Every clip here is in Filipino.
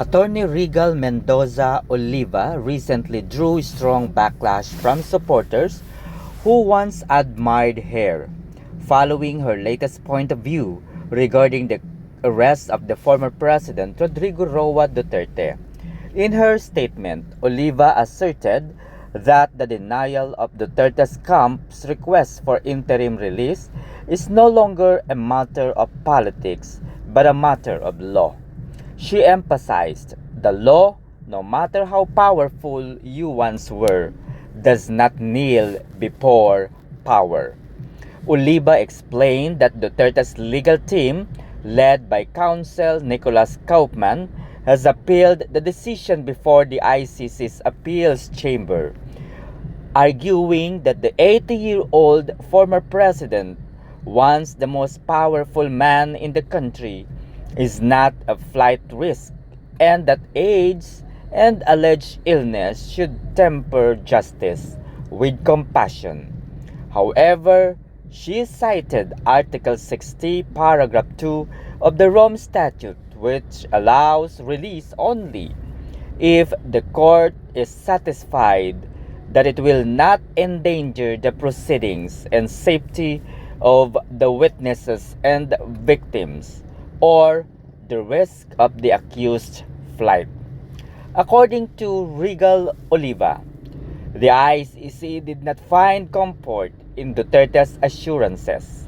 Attorney Regal Mendoza Oliva recently drew strong backlash from supporters who once admired her, following her latest point of view regarding the arrest of the former President Rodrigo Roa Duterte. In her statement, Oliva asserted that the denial of Duterte's camp's request for interim release is no longer a matter of politics but a matter of law. She emphasized the law, no matter how powerful you once were, does not kneel before power. Oliva explained that Duterte's legal team, led by counsel Nicholas Kaufman, has appealed the decision before the ICC's appeals chamber, arguing that the 80 year old former president, once the most powerful man in the country, is not a flight risk and that age and alleged illness should temper justice with compassion. However, she cited Article 60, Paragraph 2 of the Rome Statute, which allows release only if the court is satisfied that it will not endanger the proceedings and safety of the witnesses and victims or the risk of the accused flight. According to Regal Oliva, the ICC did not find comfort in Duterte's assurances,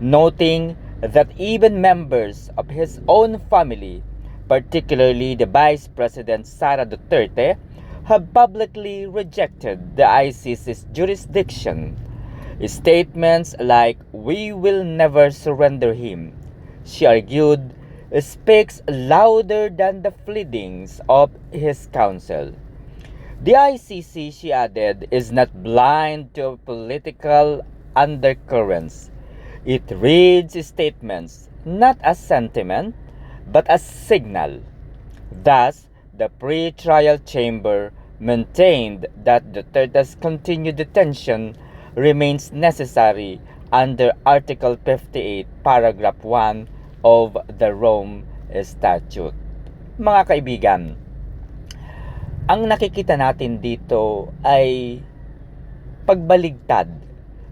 noting that even members of his own family, particularly the Vice President Sara Duterte, have publicly rejected the ICC's jurisdiction. Statements like, We will never surrender him, she argued, speaks louder than the pleadings of his counsel. The ICC, she added, is not blind to political undercurrents. It reads statements not as sentiment, but as signal. Thus, the pre-trial chamber maintained that Duterte's continued detention remains necessary under Article 58, Paragraph 1 of the Rome Statute. Mga kaibigan, ang nakikita natin dito ay pagbaligtad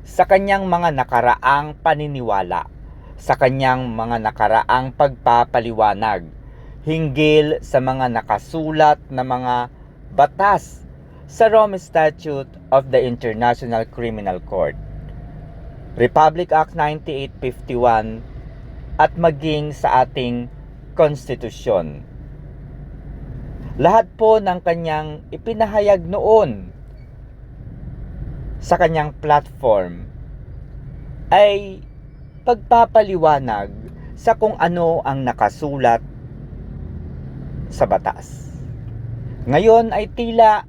sa kanyang mga nakaraang paniniwala, sa kanyang mga nakaraang pagpapaliwanag hinggil sa mga nakasulat na mga batas sa Rome Statute of the International Criminal Court, Republic Act 9851 at maging sa ating konstitusyon. Lahat po ng kanyang ipinahayag noon sa kanyang platform ay pagpapaliwanag sa kung ano ang nakasulat sa batas. Ngayon ay tila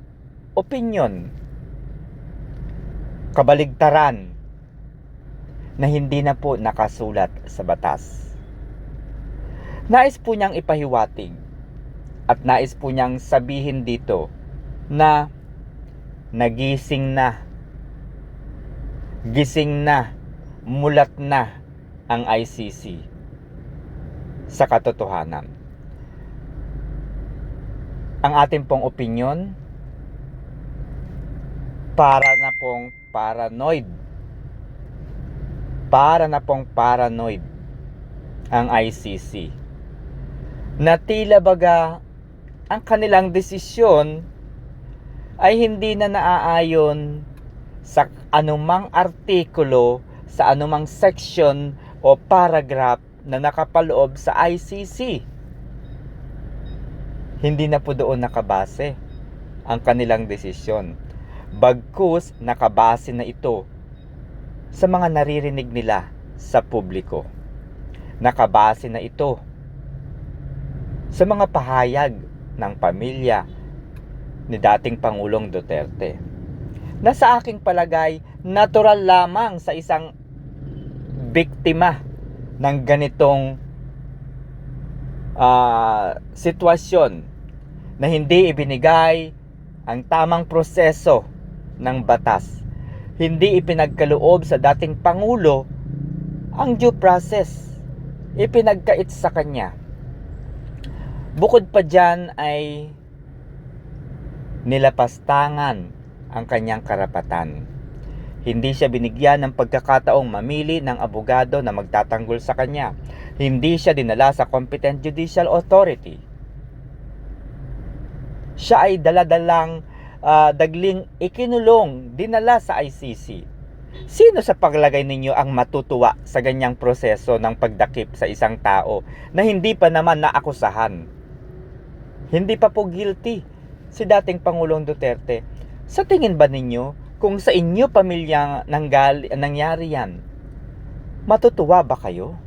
opinion, kabaligtaran na hindi na po nakasulat sa batas. Nais po niyang ipahiwatig at nais po niyang sabihin dito na nagising na, gising na, mulat na ang ICC sa katotohanan. Ang ating pong opinion para na pong paranoid para na pong paranoid ang ICC. Na tila baga ang kanilang desisyon ay hindi na naaayon sa anumang artikulo, sa anumang section o paragraph na nakapaloob sa ICC. Hindi na po doon nakabase ang kanilang desisyon. Bagkus nakabase na ito sa mga naririnig nila sa publiko. Nakabase na ito sa mga pahayag ng pamilya ni dating Pangulong Duterte. Na sa aking palagay, natural lamang sa isang biktima ng ganitong uh, sitwasyon na hindi ibinigay ang tamang proseso ng batas hindi ipinagkaloob sa dating Pangulo ang due process. Ipinagkait sa kanya. Bukod pa dyan ay nilapastangan ang kanyang karapatan. Hindi siya binigyan ng pagkakataong mamili ng abogado na magtatanggol sa kanya. Hindi siya dinala sa competent judicial authority. Siya ay daladalang ah, dagling ikinulong, dinala sa ICC. Sino sa paglagay ninyo ang matutuwa sa ganyang proseso ng pagdakip sa isang tao na hindi pa naman naakusahan? Hindi pa po guilty si dating Pangulong Duterte. Sa tingin ba ninyo, kung sa inyo pamilyang nanggali, nangyari yan, matutuwa ba kayo?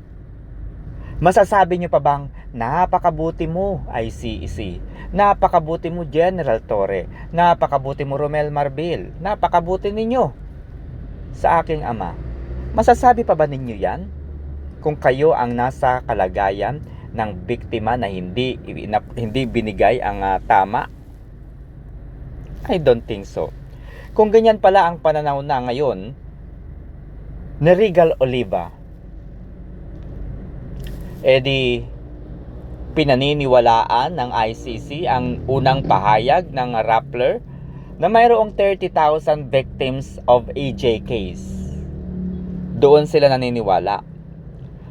Masasabi nyo pa bang, napakabuti mo ICEC, napakabuti mo General Torre, napakabuti mo Romel Marbil, napakabuti ninyo sa aking ama. Masasabi pa ba ninyo yan? Kung kayo ang nasa kalagayan ng biktima na hindi hindi binigay ang ah, tama? I don't think so. Kung ganyan pala ang pananaw na ngayon ni Regal Oliva, edi pinaniniwalaan ng ICC ang unang pahayag ng Rappler na mayroong 30,000 victims of AJ case. Doon sila naniniwala.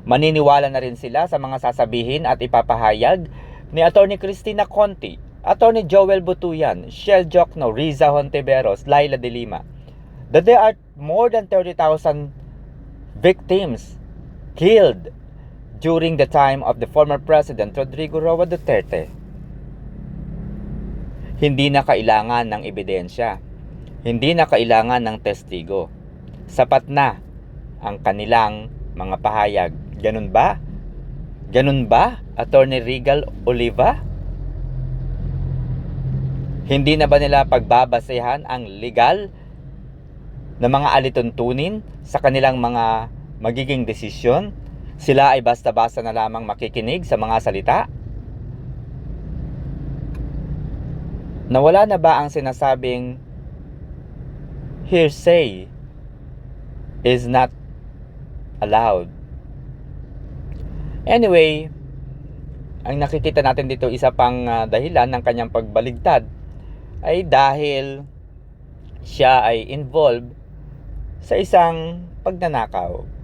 Maniniwala na rin sila sa mga sasabihin at ipapahayag ni Attorney Cristina Conti, Attorney Joel Butuyan, Shell Jokno, Riza Hontiveros, Laila de Lima, that there are more than 30,000 victims killed during the time of the former President Rodrigo Roa Duterte. Hindi na kailangan ng ebidensya. Hindi na kailangan ng testigo. Sapat na ang kanilang mga pahayag. Ganun ba? Ganun ba, Attorney Regal Oliva? Hindi na ba nila pagbabasehan ang legal na mga alituntunin sa kanilang mga magiging desisyon? Sila ay basta-basta na lamang makikinig sa mga salita? Nawala na ba ang sinasabing hearsay is not allowed? Anyway, ang nakikita natin dito isa pang ah, dahilan ng kanyang pagbaligtad ay dahil siya ay involved sa isang pagnanakaw.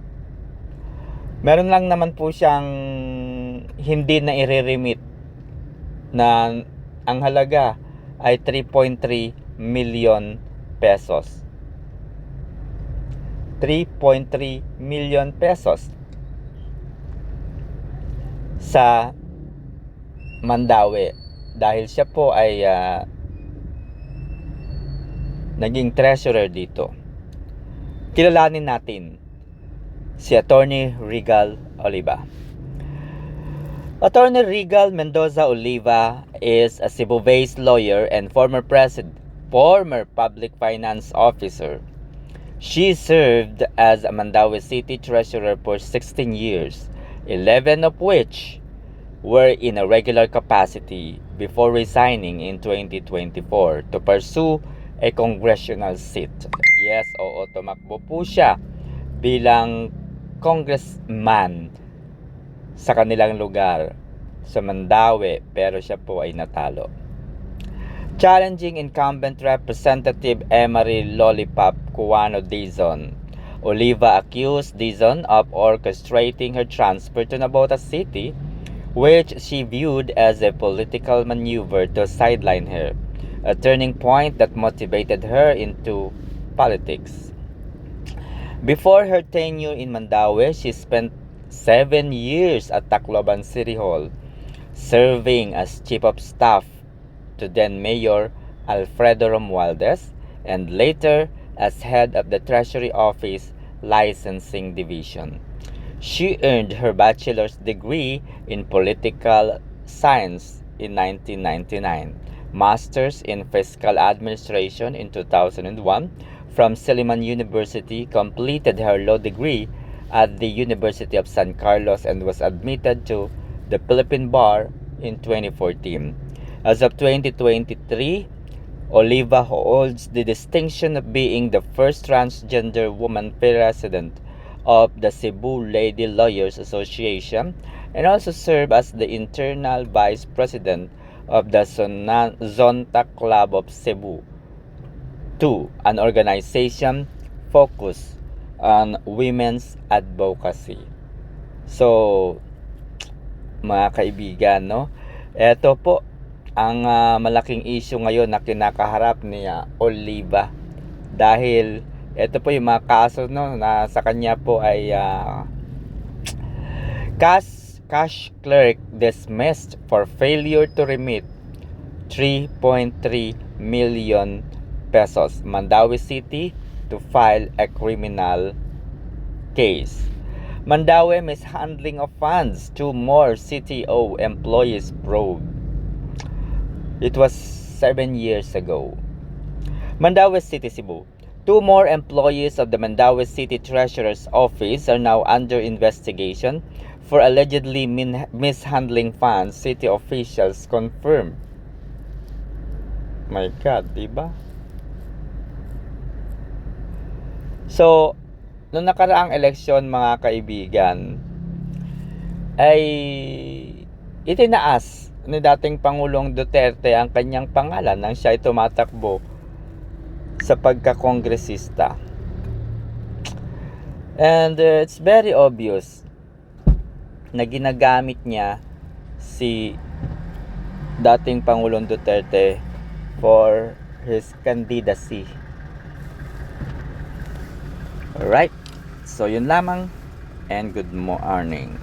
Meron lang naman po siyang hindi na i-remit na ang halaga ay 3.3 million pesos. 3.3 million pesos sa Mandawi dahil siya po ay ah, naging treasurer dito. Kilalanin natin si Attorney Regal Oliva. Attorney Regal Mendoza Oliva is a Cebu-based lawyer and former president, former public finance officer. She served as a Mandawi City Treasurer for 16 years, 11 of which were in a regular capacity before resigning in 2024 to pursue a congressional seat. Yes, oo, tumakbo po siya bilang congressman sa kanilang lugar sa Mandawi pero siya po ay natalo. Challenging incumbent Representative Emery Lollipop Cuano Dizon. Oliva accused Dizon of orchestrating her transfer to Nabota City, which she viewed as a political maneuver to sideline her, a turning point that motivated her into politics. Before her tenure in Mandawi, she spent seven years at Tacloban City Hall, serving as chief of staff to then Mayor Alfredo Romualdez and later as head of the Treasury Office Licensing Division. She earned her bachelor's degree in political science in 1999, master's in fiscal administration in 2001 from Silliman University, completed her law degree at the University of San Carlos and was admitted to the Philippine Bar in 2014. As of 2023, Oliva holds the distinction of being the first transgender woman president of the Cebu Lady Lawyers Association and also served as the internal vice president of the Zonta Club of Cebu. 2. An organization focused on women's advocacy. So, mga kaibigan, no? Ito po ang ah, malaking issue ngayon na kinakaharap ni ah, Oliva dahil ito po yung mga kaso no na sa kanya po ay ah, cash cash clerk dismissed for failure to remit 3.3 million pesos Mandawi City to file a criminal case Mandawi mishandling of funds to more CTO employees probe It was seven years ago. Mandawi City, Cebu. Two more employees of the Mandawi City Treasurer's Office are now under investigation for allegedly mishandling funds, city officials confirm. My God, di So, noong nakaraang eleksyon mga kaibigan, ay itinaas ni dating Pangulong Duterte ang kanyang pangalan nang siya ay tumatakbo sa pagkakongresista. And uh, it's very obvious na ginagamit niya si dating Pangulong Duterte for his candidacy. Alright, so yun lamang and good morning.